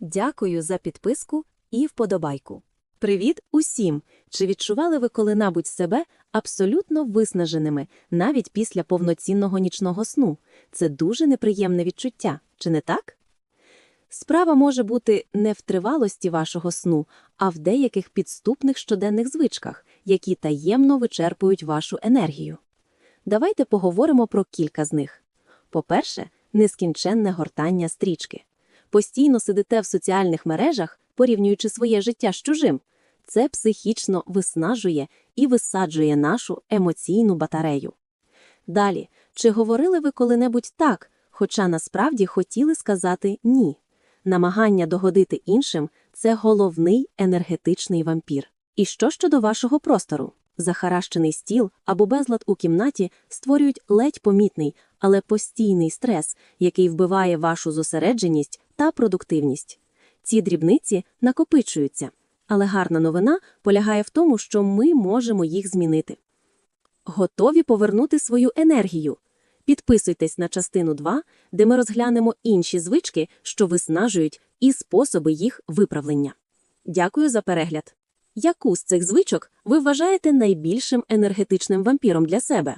Дякую за підписку і вподобайку. Привіт усім! Чи відчували ви коли-небудь себе абсолютно виснаженими навіть після повноцінного нічного сну? Це дуже неприємне відчуття, чи не так? Справа може бути не в тривалості вашого сну, а в деяких підступних щоденних звичках, які таємно вичерпують вашу енергію. Давайте поговоримо про кілька з них. По-перше, нескінченне гортання стрічки. Постійно сидите в соціальних мережах, порівнюючи своє життя з чужим. Це психічно виснажує і висаджує нашу емоційну батарею. Далі, чи говорили ви коли-небудь так, хоча насправді хотіли сказати ні? Намагання догодити іншим це головний енергетичний вампір. І що щодо вашого простору? Захаращений стіл або безлад у кімнаті створюють ледь помітний, але постійний стрес, який вбиває вашу зосередженість та продуктивність. Ці дрібниці накопичуються, але гарна новина полягає в тому, що ми можемо їх змінити. Готові повернути свою енергію. Підписуйтесь на частину 2, де ми розглянемо інші звички, що виснажують, і способи їх виправлення. Дякую за перегляд. Яку з цих звичок ви вважаєте найбільшим енергетичним вампіром для себе?